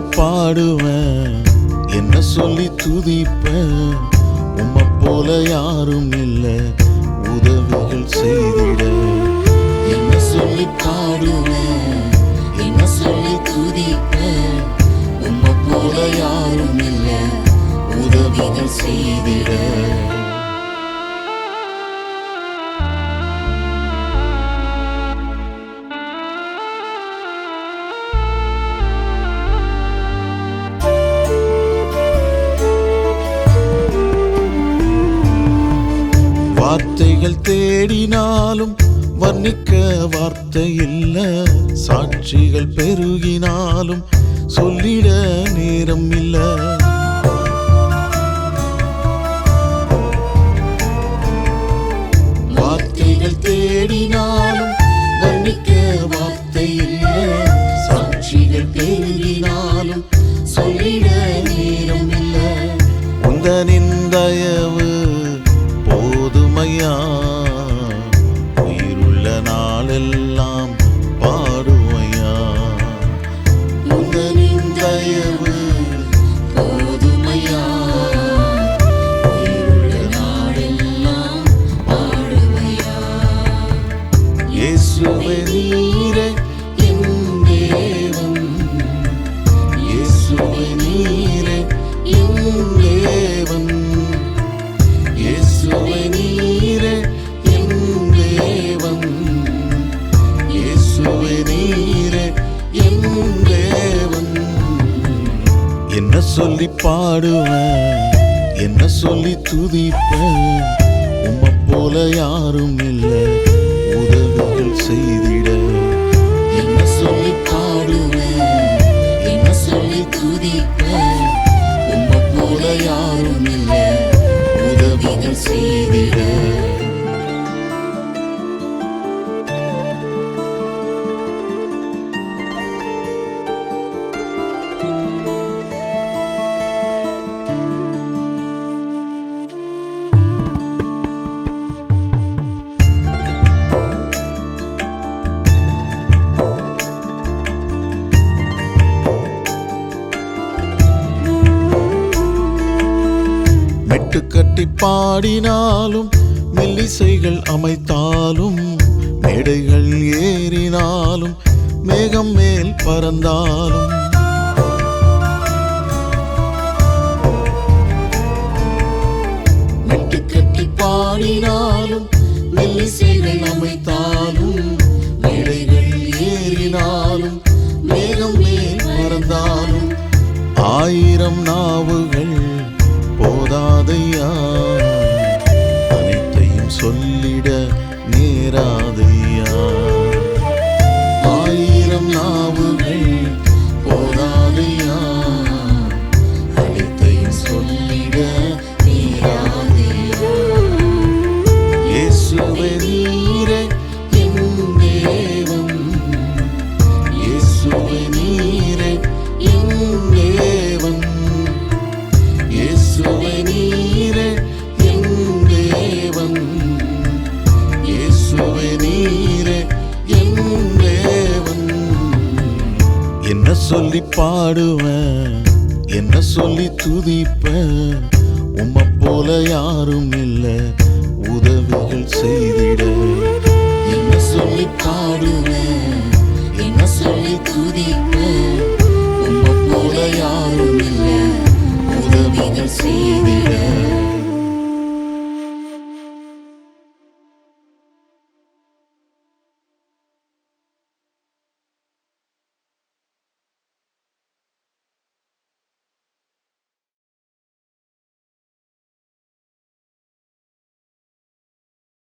பாடுவேன். என்ன சொல்லி துதிப்பேன்? உம்மை போல யாரும் இல்லை. உதவிகள் செய்திட என்ன சொல்லி பாடுவேன்? என்ன சொல்லி துதிப்பேன்? உம்மை போல யாரும் இல்லை. உதவிகள் செய்திட வார்த்தைகள் தேடினாலும் வர்ணிக்க வார்த்தை இல்ல. சாட்சிகள் பெருகினாலும் சொல்லிட நேரம் இல்ல. வார்த்தைகள் தேடினாலும் வர்ணிக்க வார்த்தை இல்ல. சாட்சிகள் பெருகி என்ன சொல்லி பாடுவேன் என்ன சொல்லி துதிப்பேன் உம்மை போல யாரும் இல்லை. உதவிகள் செய்திட மெட்டுக்கட்டி பாடினாலும் மெல்லிசைகள் அமைத்தாலும் மேடைகள் ஏறினாலும் மேகம் மேல் பறந்தாலும். மெட்டுக்கட்டி பாடினாலும் மெல்லிசைகள் அமைத்தாலும் மேடைகள் ஏறினாலும் மேகம் மேல் பறந்தாலும். ஆயிரம் நாவுகள் சொல்லிட நேராதே. சொல்லி பாடுவேன். என்ன சொல்லி துதிப்பேன். உம்மை போல யாரும் இல்லை. உதவிகள் செய்திட.